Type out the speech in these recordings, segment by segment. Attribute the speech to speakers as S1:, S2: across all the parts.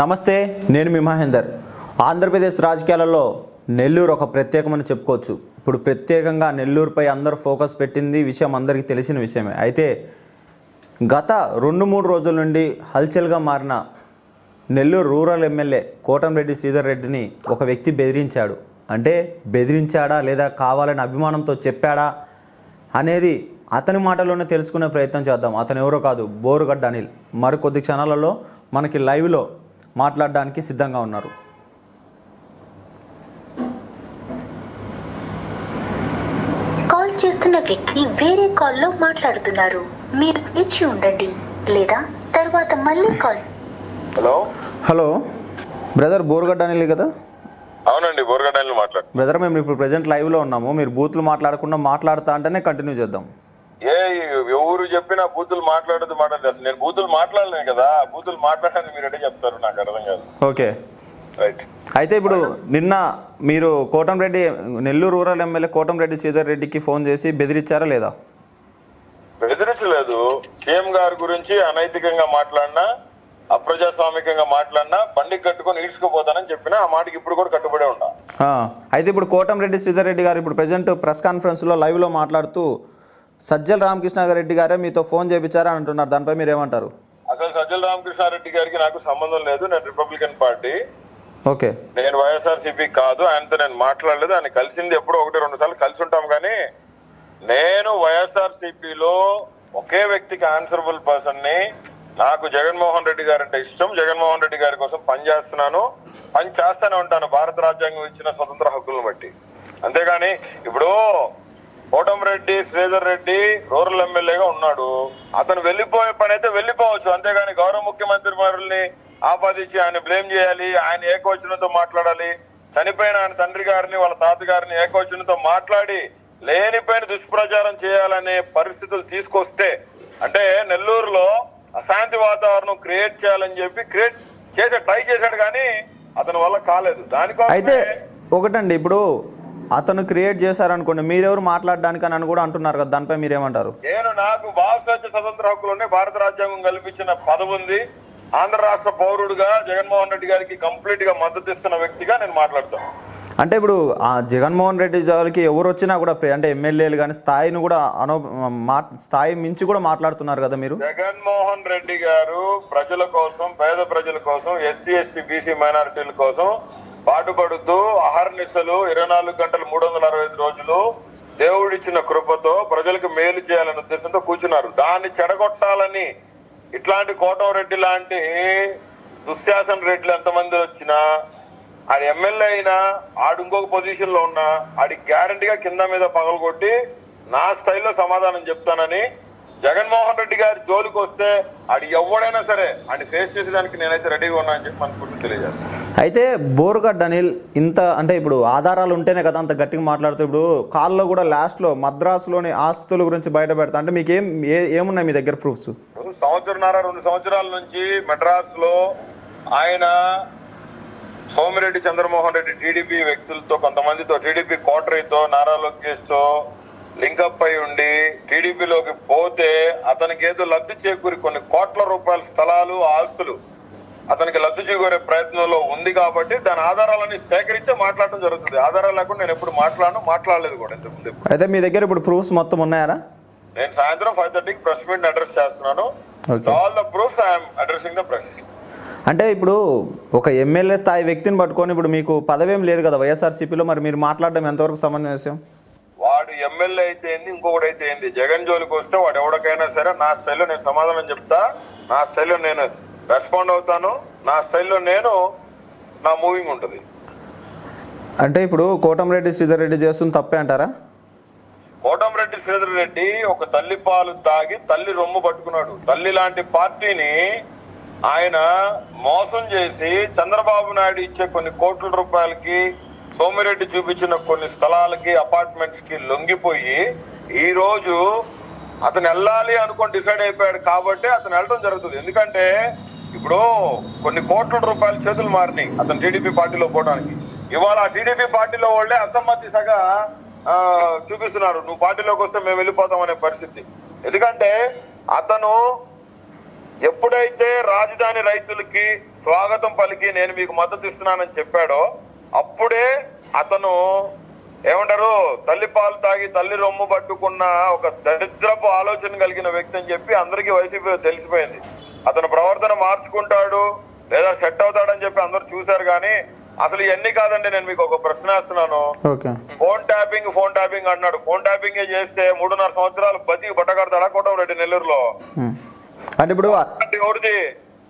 S1: నమస్తే నేను మీ మహేందర్. ఆంధ్రప్రదేశ్ రాజకీయాలలో నెల్లూరు ఒక ప్రత్యేకమని చెప్పుకోవచ్చు. ఇప్పుడు ప్రత్యేకంగా నెల్లూరుపై అందరూ ఫోకస్ పెట్టింది విషయం అందరికీ తెలిసిన విషయమే. అయితే గత రెండు మూడు రోజుల నుండి హల్చల్గా మారిన నెల్లూరు రూరల్ ఎమ్మెల్యే కోటంరెడ్డి శ్రీధర్ రెడ్డిని ఒక వ్యక్తి బెదిరించాడు. అంటే బెదిరించాడా లేదా కావాలని అభిమానంతో చెప్పాడా అనేది అతని మాటలోనే తెలుసుకునే ప్రయత్నం చేద్దాం. అతను ఎవరో కాదు బోరుగడ్డ అనిల్. మరికొద్ది క్షణాలలో మనకి లైవ్లో మాట్లాడడానికి సిద్ధంగా ఉన్నారు.
S2: కాల్ చేస్తున్న వ్యక్తి వేరే కాల్లో మాట్లాడుతున్నారు. మీరు ఇచ్చి ఉండండి లేదా తర్వాత మళ్ళీ call.
S3: Hello?
S1: Hello brother Borugadda Anil కదా?
S3: అవునండి బోరగడ్డని మాట్లాడు.
S1: బ్రదర్ మేము ఇప్పుడు ప్రజెంట్ లైవ్లో ఉన్నాము. మీరు బూత్లు మాట్లాడకుండా మాట్లాడుతా అంటేనే కంటిన్యూ చేద్దాం.
S3: ఏ ఎవరు చెప్పినా బూతులు మాట్లాడదు మాట్లాడదు అసలు నేను బూతులు మాట్లాడలేను కదా. బూతులు మాట్లాడని మీరు ఎటే చెప్తారు? నాకు అర్థం కాదు.
S1: ఓకే.
S3: రైట్.
S1: అయితే ఇప్పుడు నిన్న మీరు కోటంరెడ్డి నెల్లూరు రూరల్ ఎమ్మెల్యే కోటంరెడ్డి శ్రీధర్ రెడ్డికి ఫోన్ చేసి బెదిరించారా లేదా?
S3: బెదిరించలేదు. సీఎం గారి గురించి అనైతికంగా మాట్లాడినా అప్రజాస్వామికంగా మాట్లాడినా బండి కట్టుకొని ఈడ్చుకుపోతానని చెప్పినా ఆ మాటకి ఇప్పుడు కూడా కట్టుబడే
S1: ఆ, అయితే ఇప్పుడు కోటంరెడ్డి శ్రీధర్ రెడ్డి గారు ఇప్పుడు ప్రజెంట్ ప్రెస్ కాన్ఫరెన్స్లో లైవ్లో మాట్లాడుతూ సజ్జల రామకృష్ణారెడ్డి గారే మీతో ఫోన్ చేయించారా అంటున్నారు. దానిపై మీరు ఏమంటారు
S3: అసలు సజ్జల రామకృష్ణారెడ్డి గారికి నాకు సంబంధం లేదు. నేను రిపబ్లికన్ పార్టీ.
S1: ఓకే.
S3: నేను వైఎస్ఆర్సీపీ కాదు. ఆయనతో నేను మాట్లాడలేదు. ఆయన కలిసింది ఎప్పుడో ఒకటి రెండు సార్లు కలిసి ఉంటాం కానీ నేను వైఎస్ఆర్సీపీలో ఒకే వ్యక్తికి ఆన్సరబుల్ పర్సన్ని నాకు జగన్మోహన్ రెడ్డి గారు అంటే ఇష్టం. జగన్మోహన్ రెడ్డి గారి కోసం పని చేస్తున్నాను. పని చేస్తానే ఉంటాను. భారత రాజ్యాంగం ఇచ్చిన స్వతంత్ర హక్కులను బట్టి. అంతేగాని ఇప్పుడు కోటంరెడ్డి శ్రీధర్ రెడ్డి రూరల్ ఎమ్మెల్యేగా ఉన్నాడు. అతను వెళ్ళిపోయే పని అయితే వెళ్ళిపోవచ్చు. అంతేగాని గౌరవ ముఖ్యమంత్రి వారిని ఆపాదించి ఆయన బ్లేమ్ చేయాలి ఆయన ఏకవచనంతో మాట్లాడాలి. చనిపోయిన ఆయన తండ్రి గారిని వాళ్ళ తాతగారిని ఏకవచనంతో మాట్లాడి లేనిపోయిన దుష్ప్రచారం చేయాలనే పరిస్థితులు తీసుకొస్తే అంటే నెల్లూరులో అశాంతి వాతావరణం క్రియేట్ చేయాలని చెప్పి క్రియేట్ చేసే ట్రై చేశాడు కానీ అతని వల్ల కాలేదు. దానికోసం
S1: అయితే ఒకటండి ఇప్పుడు అతను క్రియేట్ చేశారనుకోండి మీరెవరు మాట్లాడడానికి అని కూడా అంటున్నారు కదా దానిపై మీరేమంటారు?
S3: నేను నాకు భారతదేశ స్వతంత్ర హక్కులు భారత రాజ్యాంగం కల్పించిన పదవి ఉంది. ఆంధ్ర రాష్ట్ర పౌరుడుగా జగన్మోహన్ రెడ్డి గారికి కంప్లీట్గా మద్దతు ఇస్తున్న వ్యక్తిగా నేను మాట్లాడతాను
S1: అంటే ఇప్పుడు ఆ జగన్మోహన్ రెడ్డి జోలికి ఎవరు వచ్చినా కూడా అంటే ఎమ్మెల్యేలు కానీ స్థాయిని కూడా అనో స్థాయి మించి కూడా మాట్లాడుతున్నారు కదా మీరు?
S3: జగన్మోహన్ రెడ్డి గారు ప్రజల కోసం పేద ప్రజల కోసం ఎస్సీ ఎస్టీ బీసీ మైనారిటీల కోసం పాటుపడుతూ అహర్నిశలు ఇరవై నాలుగు గంటలు మూడు వందల అరవై ఐదు రోజులు దేవుడిచ్చిన కృపతో ప్రజలకు మేలు చేయాలనే ఉద్దేశంతో కూర్చున్నారు. దాన్ని చెడగొట్టాలని ఇట్లాంటి కోటంరెడ్డి లాంటి దుశ్శాసన రెడ్డిలు ఎంతమంది వచ్చినా ఆడి ఎమ్మెల్యే అయినా ఆడు ఇంకొక పొజిషన్లో ఉన్నా ఆడి గ్యారంటీగా కింద మీద పగలగొట్టి నా స్థాయిలో సమాధానం చెప్తానని జగన్మోహన్ రెడ్డి గారి జోలికి వస్తే ఆడు ఎవడైనా సరే ఆయన ఫేస్ చేసేదానికి నేనైతే రెడీగా ఉన్నా అని చెప్పి మనసుకుంటూ తెలియజేస్తాను.
S1: అయితే బోరుగడ్డ అనిల్ ఇంత అంటే ఇప్పుడు ఆధారాలు ఉంటేనే కదా అంత గట్టిగా మాట్లాడుతూ ఇప్పుడు కాల్లో కూడా లాస్ట్లో మద్రాసులోని ఆస్తుల గురించి బయట పెడతా అంటే మీకు ఏం ఏ- ఏమున్నాయి మీ దగ్గర ప్రూఫ్స్?
S3: సంవత్సరంన్నర రెండు సంవత్సరాల నుంచి మద్రాసులో ఆయన సోమిరెడ్డి చంద్రమోహన్ రెడ్డి టీడీపీ వ్యక్తులతో కొంతమందితో టీడీపీ కోటరీతో నారా లోకేష్తో లింకప్ అయి ఉండి టీడీపీలోకి పోతే అతనికి ఏదో లబ్ధి చేకూరి కొన్ని కోట్ల రూపాయల స్థలాలు ఆస్తులు అతనికి లబ్ధి చేకూరే ప్రయత్నంలో ఉంది కాబట్టి దాని ఆధారాలని సేకరించే మాట్లాడడం జరుగుతుంది. ఆధారాలు లేకుండా నేను ఎప్పుడు మాట్లాడను మాట్లాడలేదు కూడా ఇంతకుముందు.
S1: అయితే మీ దగ్గర ఇప్పుడు ప్రూఫ్స్ మొత్తం ఉన్నాయారా
S3: నేను సాయంత్రం ఫైవ్ థర్టీకి ప్రెస్ మీట్ అడ్రస్ చేస్తున్నాను. All the proofs I'm addressing the press
S1: అంటే ఇప్పుడు ఒక ఎమ్మెల్యే స్థాయి వ్యక్తిని పట్టుకొని ఇప్పుడు మీకు పదవేం లేదు కదా వైఎస్ఆర్సీపీలో మరి మీరు మాట్లాడడం ఎంతవరకు సమంజసం?
S3: వాడు ఎమ్మెల్యే అయితే ఏంది ఇంకొకటి అయితే ఏంది? జగన్ జోలికి వస్తే వాడు ఎవరికైనా సరే నా స్టైల్లో నేను సమాధానం చెప్తా నా స్టైల్లో నేను రెస్పాండ్ అవుతాను. నా స్టైల్లో నేను నా మూవింగ్ ఉంటుంది.
S1: అంటే ఇప్పుడు కోటంరెడ్డి శ్రీధర్ రెడ్డి చేస్తుంది తప్పే అంటారా?
S3: కోటంరెడ్డి శ్రీధర్ రెడ్డి ఒక తల్లి పాలు తాగి తల్లి రొమ్ము పట్టుకున్నాడు. తల్లి లాంటి పార్టీని ఆయన మోసం చేసి చంద్రబాబు నాయుడు ఇచ్చే కొన్ని కోట్ల రూపాయలకి సోమిరెడ్డి చూపించిన కొన్ని స్థలాలకి అపార్ట్మెంట్స్కి లొంగిపోయి ఈ రోజు అతను వెళ్ళాలి అనుకొని డిసైడ్ అయిపోయాడు కాబట్టి అతను వెళ్ళడం జరుగుతుంది. ఎందుకంటే ఇప్పుడు కొన్ని కోట్ల రూపాయల చేతులు మారినాయి అతను టీడీపీ పార్టీలో పోవడానికి. ఇవాళ టీడీపీ పార్టీలో వాళ్ళే అసమ్మతి సగా చూపిస్తున్నారు. నువ్వు పార్టీలోకి వస్తే మేము వెళ్ళిపోతాం అనే పరిస్థితి. ఎందుకంటే అతను ఎప్పుడైతే రాజధాని రైతులకి స్వాగతం పలికి నేను మీకు మద్దతు ఇస్తున్నానని చెప్పాడో అప్పుడే అతను ఏమంటారు తల్లి పాలు తాగి తల్లి రొమ్ము పట్టుకున్న ఒక దరిద్రపు ఆలోచన కలిగిన వ్యక్తి అని చెప్పి అందరికీ వైసీపీ తెలిసిపోయింది. అతను ప్రవర్తన మార్చుకుంటాడు లేదా సెట్ అవుతాడని చెప్పి అందరూ చూశారు కానీ అసలు ఇవన్నీ కాదండి నేను మీకు ఒక ప్రశ్న వేస్తున్నాను. ఫోన్ ట్యాపింగ్ ఫోన్ ట్యాపింగ్ అన్నాడు ఫోన్ ట్యాపింగ్ చేస్తే మూడున్నర సంవత్సరాలు బతికి బట్టగడతాడా కోటంరెడ్డి నెల్లూరులో?
S1: ఉమ్. అంటే ఇప్పుడు
S3: అంటే ఎవరిది?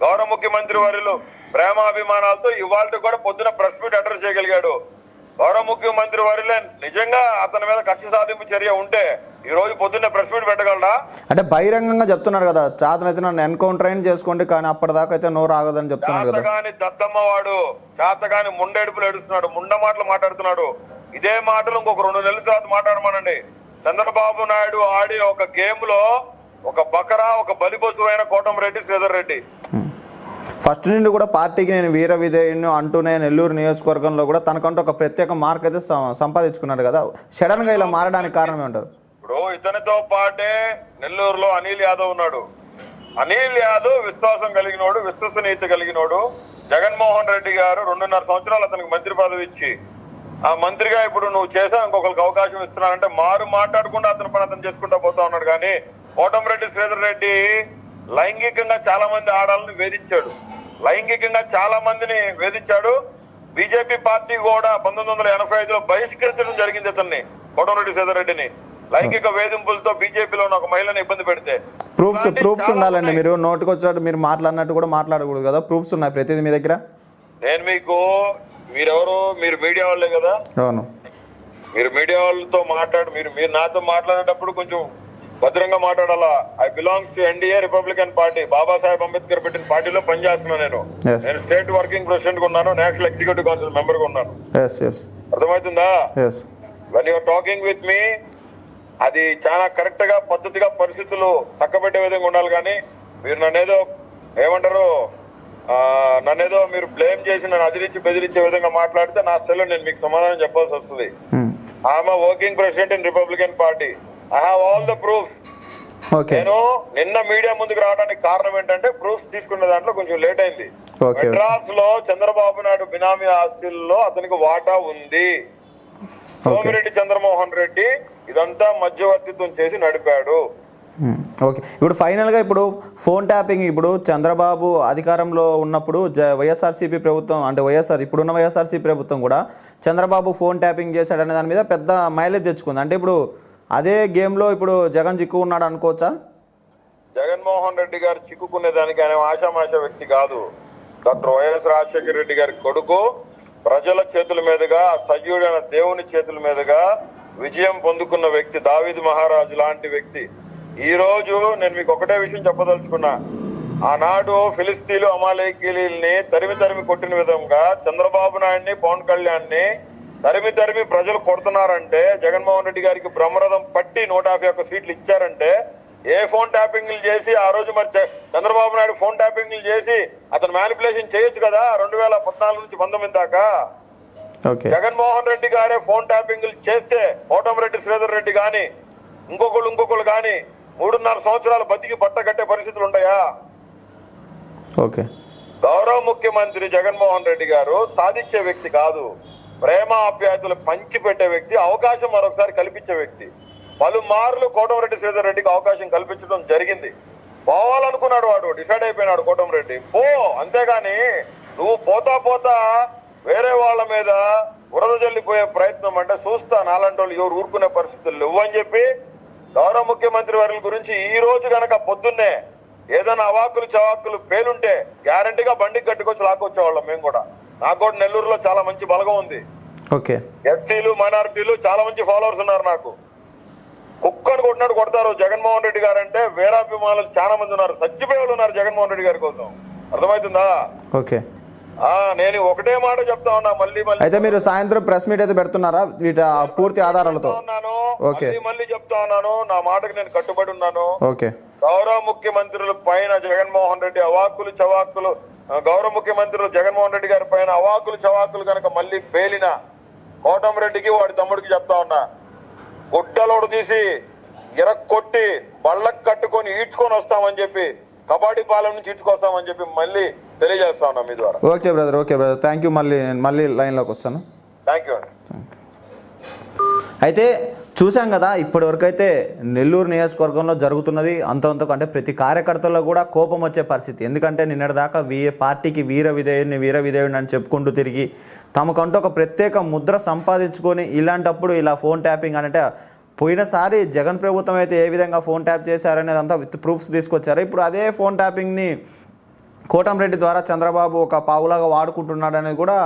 S3: గౌరవ ముఖ్యమంత్రి వారిలో ప్రేమాభిమానాలతో ఇవాళ కూడా పొద్దున ప్రెస్ మీట్ అడ్రస్ చేయగలిగాడు. గౌరవ ముఖ్యమంత్రి వారిలో నిజంగా అతని మీద కక్ష సాధింపు చర్య ఉంటే ఈ రోజు పొద్దున్నే ప్రెస్ మీట్ పెట్టగలడా
S1: అంటే బహిరంగంగా చెప్తున్నారు కదా చేతనైతే నన్ను ఎన్కౌంటర్ అయిన చేసుకోండి కానీ అప్పటిదాకా అయితే నోరు ఆగదని చెప్తున్నారు కదా.
S3: చేతగాని దత్తమ్మ వాడు చేతగాని ముండెడుపులు ఏడుస్తున్నాడు ముండ మాటలు మాట్లాడుతున్నాడు. ఇదే మాటలు ఇంకొక రెండు నెలల తర్వాత మాట్లాడమనండి. చంద్రబాబు నాయుడు ఆడి ఒక గేమ్లో ఒక బకరా ఒక బలిపశువు అయిన కోటంరెడ్డి శ్రీధర్ రెడ్డి.
S1: ఫస్ట్ నుండి కూడా పార్టీకి నేను వీర విధేయుని అంటూనే నెల్లూరు నియోజకవర్గంలో కూడా తనకంటూ ఒక ప్రత్యేక మార్క్ అయితే సం- సంపాదించుకున్నాడు కదా. సడన్గా ఇలా మారడానికి కారణం ఏమంటారు?
S3: ఇప్పుడు ఇతనితో పాటే నెల్లూరులో అనిల్ యాదవ్ ఉన్నాడు. అనిల్ యాదవ్ విశ్వాసం కలిగినోడు విశ్వసనీయత కలిగినోడు. జగన్మోహన్ రెడ్డి గారు రెండున్నర సంవత్సరాలు అతనికి మంత్రి పదవి ఇచ్చి ఆ మంత్రిగా ఇప్పుడు నువ్వు చేసావు ఇంకొకరికి అవకాశం ఇస్తున్నానంటే మారు మాట్లాడకుండా అతని పని అతను చేసుకుంటా పోతా ఉన్నాడు. కానీ కోటంరెడ్డి శ్రీధర్ రెడ్డి లైంగికంగా చాలా మంది ఆడాలని వేధించాడు. లైంగికంగా చాలా మందిని వేధించాడు. బీజేపీ పార్టీ కూడా పంతొమ్మిది వందల ఎనభై ఐదులో బహిష్కరించడం జరిగింది ఇతన్ని కోటంరెడ్డి శ్రీధర్ రెడ్డిని. లైంగిక వేధింపులతో బీజేపీలో ఉన్న ఒక మహిళను ఇబ్బంది పెడితే
S1: ప్రూఫ్స్ ప్రూఫ్స్ ఉండాలండి. మీరు. నోటికి వచ్చినట్టు మీరు మాట్లాడినట్టు కూడా మాట్లాడకూడదు కదా. ప్రూఫ్స్ ఉన్నాయి ప్రతిదీ మీ దగ్గర?
S3: నేను మీకు మీరెవరు మీరు మీడియా వాళ్ళే కదా.
S1: అవును.
S3: మీరు మీడియా వాళ్ళతో మాట్లాడు మీరు మీరు నాతో మాట్లాడేటప్పుడు కొంచెం భద్రంగా మాట్లాడాలా? I belongs to NDA Republican party Babasaheb Ambedkar పెట్టిన పార్టీలో పనిచేస్తున్నాను నేను. నేను స్టేట్ వర్కింగ్ ప్రెసిడెంట్గా ఉన్నాను నేషనల్ ఎగ్జిక్యూటివ్ కౌన్సిల్ మెంబర్గా ఉన్నాను. అర్థమవుతుందా? When you're talking with me అది చాలా కరెక్ట్గా పద్ధతిగా పరిస్థితులు చక్కబెట్టే విధంగా ఉండాలి కానీ మీరు నన్నేదో ఏమంటారు నన్నేదో మీరు బ్లేమ్ చేసి నన్ను అదిరించి బెదిరించే విధంగా మాట్లాడితే నా సెల్ నేను మీకు సమాధానం చెప్పాల్సి వస్తుంది. I'm working president in Republican party I have all the proof నేను నిన్న మీడియా ముందుకు రావడానికి కారణం ఏంటంటే ప్రూఫ్ తీసుకున్న దాంట్లో కొంచెం లేట్ అయింది. మెడ్రాస్లో చంద్రబాబు నాయుడు బినామీ ఆస్తుల్లో అతనికి వాటా ఉంది. సోమిరెడ్డి చంద్రమోహన్ రెడ్డి ఇదంతా మధ్యవర్తిత్వం చేసి నడిపాడు.
S1: ఓకే ఇప్పుడు ఫైనల్గా ఇప్పుడు ఫోన్ ట్యాపింగ్ ఇప్పుడు చంద్రబాబు అధికారంలో ఉన్నప్పుడు వైఎస్ఆర్సీపీ ప్రభుత్వం అంటే వైఎస్ఆర్ ఇప్పుడున్న వైఎస్ఆర్సీపీ ప్రభుత్వం కూడా చంద్రబాబు ఫోన్ ట్యాపింగ్ చేశాడనే దాని మీద పెద్ద మైలేజ్ తెచ్చుకుంది. అంటే ఇప్పుడు అదే గేమ్లో ఇప్పుడు జగన్ చిక్కు ఉన్నాడు అనుకోవచ్చా?
S3: జగన్మోహన్ రెడ్డి గారు చిక్కుకునే దానికి ఆయన ఆశామాష వ్యక్తి కాదు. డాక్టర్ వైఎస్ రాజశేఖర రెడ్డి గారి కొడుకు ప్రజల చేతుల మీదుగా సజీవుడైన దేవుని చేతుల మీదుగా విజయం పొందుకున్న వ్యక్తి దావిద్ మహారాజు లాంటి వ్యక్తి. ఈ రోజు నేను మీకు ఒకటే విషయం చెప్పదలుచుకున్నా. ఆనాడు ఫిలిస్తీన్లు అమాలేకీలని తరిమి తరిమి కొట్టిన విధంగా చంద్రబాబు నాయుడిని పవన్ కళ్యాణ్ని తరిమి తరిమి ప్రజలు కొడుతున్నారంటే జగన్మోహన్ రెడ్డి గారికి బ్రహ్మరథం పట్టి నూట యాభై ఒక్క సీట్లు ఇచ్చారంటే ఏ ఫోన్ ట్యాపింగ్లు చేసి ఆ రోజు మరి చంద్రబాబు నాయుడు ఫోన్ ట్యాపింగ్లు చేసి అతను మ్యానిపులేషన్ చేయొచ్చు కదా రెండు వేల పద్నాలుగు నుంచి పంతొమ్మిది దాకా?
S1: ఓకే.
S3: జగన్మోహన్ రెడ్డి గారే ఫోన్ ట్యాపింగ్లు చేస్తే కోటమిరెడ్డి శ్రీధర్ రెడ్డి గాని ఇంకొకళ్ళు ఇంకొకళ్ళు గాని మూడున్నర సంవత్సరాలు బతికి బట్ట కట్టే పరిస్థితులు ఉంటాయా?
S1: ఓకే.
S3: గౌరవ ముఖ్యమంత్రి జగన్మోహన్ రెడ్డి గారు సాధించే వ్యక్తి కాదు. ప్రేమ ఆప్యాయతలు పంచిపెట్టే వ్యక్తి అవకాశం మరొకసారి కల్పించే వ్యక్తి. పలుమార్లు కోటమిరెడ్డి శ్రీధర్ రెడ్డికి అవకాశం కల్పించడం జరిగింది. పోవాలనుకున్నాడు వాడు డిసైడ్ అయిపోయినాడు కోటమిరెడ్డి పో అంతేగాని నువ్వు పోతా పోతా వేరే వాళ్ళ మీద బురద జల్లిపోయే ప్రయత్నం అంటే చూస్తా నాలంటి వాళ్ళు ఎవరు ఊరుకునే పరిస్థితులు లేవు అని చెప్పి గౌరవ ముఖ్యమంత్రి వారి గురించి ఈ రోజు గనక పొద్దున్నే ఏదైనా అవాకులు చవాకులు పేలుంటే గ్యారంటీగా బండికి కట్టుకొచ్చి లాక్కొచ్చేవాళ్ళం మేము కూడా. నాకు కూడా నెల్లూరులో చాలా మంచి బలగం ఉంది.
S1: ఓకే.
S3: ఎస్సీలు మైనారిటీలు చాలా మంచి ఫాలోవర్స్ ఉన్నారు నాకు. కుక్కను కొట్టినట్టు కొడతారు జగన్మోహన్ రెడ్డి గారు అంటే వీరాభిమానులు చాలా మంది ఉన్నారు. చచ్చిపోయే వాళ్ళు ఉన్నారు జగన్మోహన్ రెడ్డి గారి కోసం. అర్థమవుతుందా?
S1: ఓకే.
S3: నేను ఒకటే మాట చెప్తా ఉన్నా మళ్ళీ మళ్ళీ
S1: అయితే మీరు సాయంత్రం ప్రెస్ మీట్ అయితే పెడుతున్నారా? వీటి పూర్తి ఆధారాలతో.
S3: ఉన్నాను.
S1: ఓకే.
S3: మళ్ళీ చెప్తా ఉన్నాను. నా మాటకు నేను కట్టుబడి ఉన్నాను.
S1: ఓకే.
S3: గౌరవ ముఖ్యమంత్రుల పైన జగన్మోహన్ రెడ్డి అవాకులు చవాకులు ఆ, గౌరవ ముఖ్యమంత్రులు జగన్మోహన్ రెడ్డి గారి పైన అవాకులు చవాకులు కనుక మళ్ళీ పేలిన కోటమిరెడ్డికి వాడి తమ్ముడికి చెప్తా ఉన్నా. గుడ్డలోడు తీసి ఇరక్కొట్టి బళ్ళకు కట్టుకొని ఈడ్చుకొని వస్తామని చెప్పి కబాడీ పాలెం నుంచి ఈడ్చుకొస్తామని చెప్పి మళ్ళీ తెలియజేస్తా ఉన్నా మీ ద్వారా.
S1: Okay brother okay brother. Thank you మళ్ళీ నేను మళ్ళీ లైన్లోకి వస్తాను.
S3: థ్యాంక్ యూ
S1: అయితే చూసాం కదా ఇప్పటివరకు అయితే నెల్లూరు నియోజకవర్గంలో జరుగుతున్నది అంతవంతకు అంటే ప్రతి కార్యకర్తల్లో కూడా కోపం వచ్చే పరిస్థితి. ఎందుకంటే నిన్నటిదాకా వీ పార్టీకి వీర విధేయుడిని వీర విధేయుడిని అని చెప్పుకుంటూ తిరిగి తమకంటూ ఒక ప్రత్యేక ముద్ర సంపాదించుకొని ఇలాంటప్పుడు ఇలా ఫోన్ ట్యాపింగ్ అంటే పోయినసారి జగన్ ప్రభుత్వం అయితే ఏ విధంగా ఫోన్ ట్యాప్ చేశారనేది అంతా విత్ ప్రూఫ్స్ తీసుకొచ్చారు. ఇప్పుడు అదే ఫోన్ ట్యాపింగ్ని కోటంరెడ్డి ద్వారా చంద్రబాబు ఒక పావులాగా వాడుకుంటున్నాడు అనేది కూడా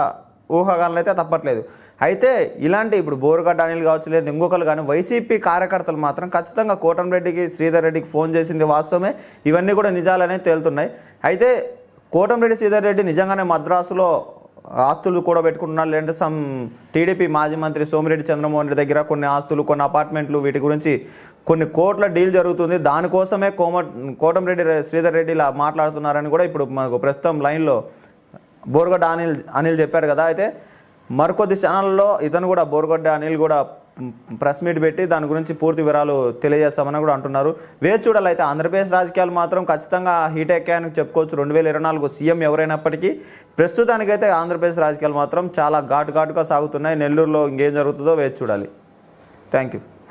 S1: ఊహాగానైతే అయితే తప్పట్లేదు. అయితే ఇలాంటి ఇప్పుడు బోరుగడ్డ అనిల్ కావచ్చు లేదు ఇంకొకరు కానీ వైసీపీ కార్యకర్తలు మాత్రం ఖచ్చితంగా కోటంరెడ్డికి శ్రీధర్ రెడ్డికి ఫోన్ చేసింది వాస్తవమే. ఇవన్నీ కూడా నిజాలనే తేలుతున్నాయి. అయితే కోటంరెడ్డి శ్రీధర్ రెడ్డి నిజంగానే మద్రాసులో ఆస్తులు కూడా పెట్టుకుంటున్నారు. లేదంటే సమ్ టీడీపీ మాజీ మంత్రి సోమిరెడ్డి చంద్రమోహన్ రెడ్డి దగ్గర కొన్ని ఆస్తులు కొన్ని అపార్ట్మెంట్లు వీటి గురించి కొన్ని కోట్ల డీల్ జరుగుతుంది. దానికోసమే కోమ కోటంరెడ్డి శ్రీధర్ రెడ్డి ఇలా మాట్లాడుతున్నారని కూడా ఇప్పుడు మనకు ప్రస్తుతం లైన్లో బోర్గడ్డ అనిల్ అనిల్ చెప్పారు కదా. అయితే మరికొద్ది ఛానల్లో ఇతను కూడా బోర్గొడ్డ అనిల్ కూడా ప్రెస్ మీట్ పెట్టి దాని గురించి పూర్తి వివరాలు తెలియజేస్తామని కూడా అంటున్నారు. వేచి చూడాలి అయితే ఆంధ్రప్రదేశ్ రాజకీయాలు మాత్రం ఖచ్చితంగా హీట్ ఎక్కాయని చెప్పుకోవచ్చు. రెండు వేల ఇరవై నాలుగు సీఎం ఎవరైనప్పటికీ ప్రస్తుతానికైతే ఆంధ్రప్రదేశ్ రాజకీయాలు మాత్రం చాలా ఘాటు ఘాటుగా సాగుతున్నాయి. నెల్లూరులో ఇంకేం జరుగుతుందో వేచి చూడాలి. Thank you